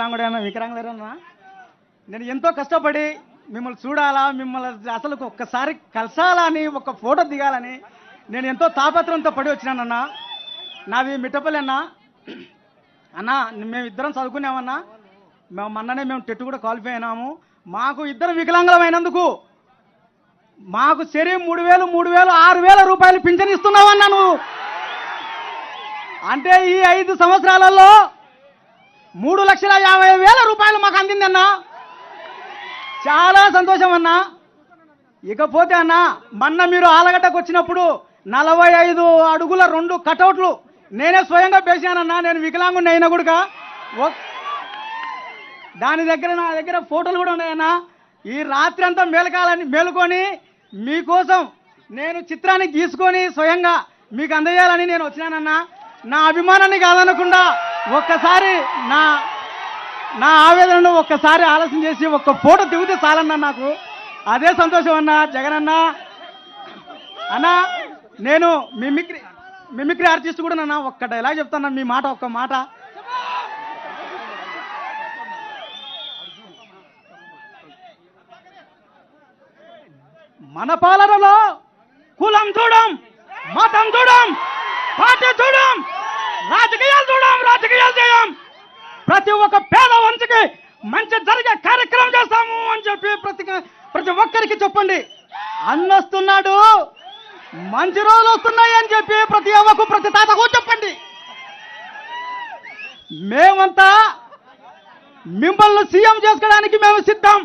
వికలాంగుడేనా వికలాంగులేరన్నా నేను ఎంతో కష్టపడి మిమ్మల్ని చూడాలా మిమ్మల్ని అసలు ఒక్కసారి కలసాలా అని ఒక ఫోటో దిగాలని నేను ఎంతో తాపత్రంతో పడి వచ్చినానన్నా. నావి మిట్టపల్లి అన్నా. అన్నా మేము ఇద్దరం చదువుకున్నామన్నా. మేము మొన్ననే మేము టెట్టు కూడా క్వాలిఫై అయినాము. మాకు ఇద్దరు వికలాంగులమైనందుకు మాకు సరే మూడు వేలు మూడు వేలు ఆరు వేల రూపాయలు పింఛన్ ఇస్తున్నావన్నా నువ్వు. అంటే ఈ ఐదు సంవత్సరాలలో మూడు లక్షల యాభై వేల రూపాయలు మాకు అందిందన్నా చాలా సంతోషం అన్నా. ఇకపోతే అన్న మొన్న మీరు ఆలగడ్డకు వచ్చినప్పుడు నలభై ఐదు అడుగుల రెండు కటౌట్లు నేనే స్వయంగా పేశానన్నా నేను వికలాంగుని అయినా కూడా. దాని దగ్గర నా దగ్గర ఫోటోలు కూడా ఉన్నాయన్నా. ఈ రాత్రి అంతా మేలకాలని మేలుకొని మీకోసం నేను చిత్రాన్ని గీసుకొని స్వయంగా మీకు అందజేయాలని నేను వచ్చినానన్నా. నా అభిమానాన్ని కాదనకుండా ఒక్కసారి నా నా ఆవేదనను ఒక్కసారి ఆలస్యం చేసి ఒక్క ఫోటో దిగితే చాలన్నా నాకు. అదే సంతోషం అన్నా జగన్ అన్నా. అన్నా నేను మిమిక్రీ మిమిక్రీ ఆర్టిస్ట్ కూడా నన్న ఒక్క డైలాగ్ చెప్తాను మీ మాట ఒక్క మాట. మన పాలనలో కులం చూడం మతం చూడం పార్టీ చూడం రాజకీయాలు చూడం. ప్రతి ఒక్క పేద వంశకి మంచి జరిగే కార్యక్రమం చేస్తాము అని చెప్పి ప్రతి ప్రతి ఒక్కరికి చెప్పండి. అన్నొస్తున్నాడు మంచి రోజులు వస్తున్నాయి అని చెప్పి ప్రతి అవ్వకు ప్రతి తాతకు చెప్పండి. మేమంతా మిమ్మల్ని సీఎం చేసుకోవడానికి మేము సిద్ధం.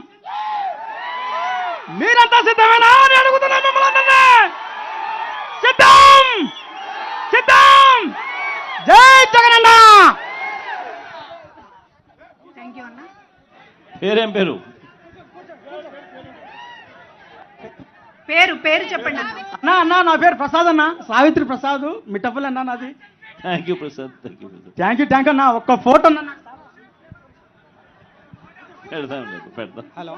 మీరంతా సిద్ధమేనా అని అడుగుతున్నాం మిమ్మల్ని సిద్ధం జై జగనన్న థ్యాంక్ యూ అన్న పేరేం పేరు? పేరు పేరు చెప్పండి. అన్న అన్నా నా పేరు ప్రసాద్ అన్న. సావిత్రి ప్రసాద్ మిట్టపల్లి అన్న నాది. Thank you Prasad thank you Prasad thank you thank you అన్న. ఒక్క ఫోటో అన్న. పెడతాం పెడతాం. హలో.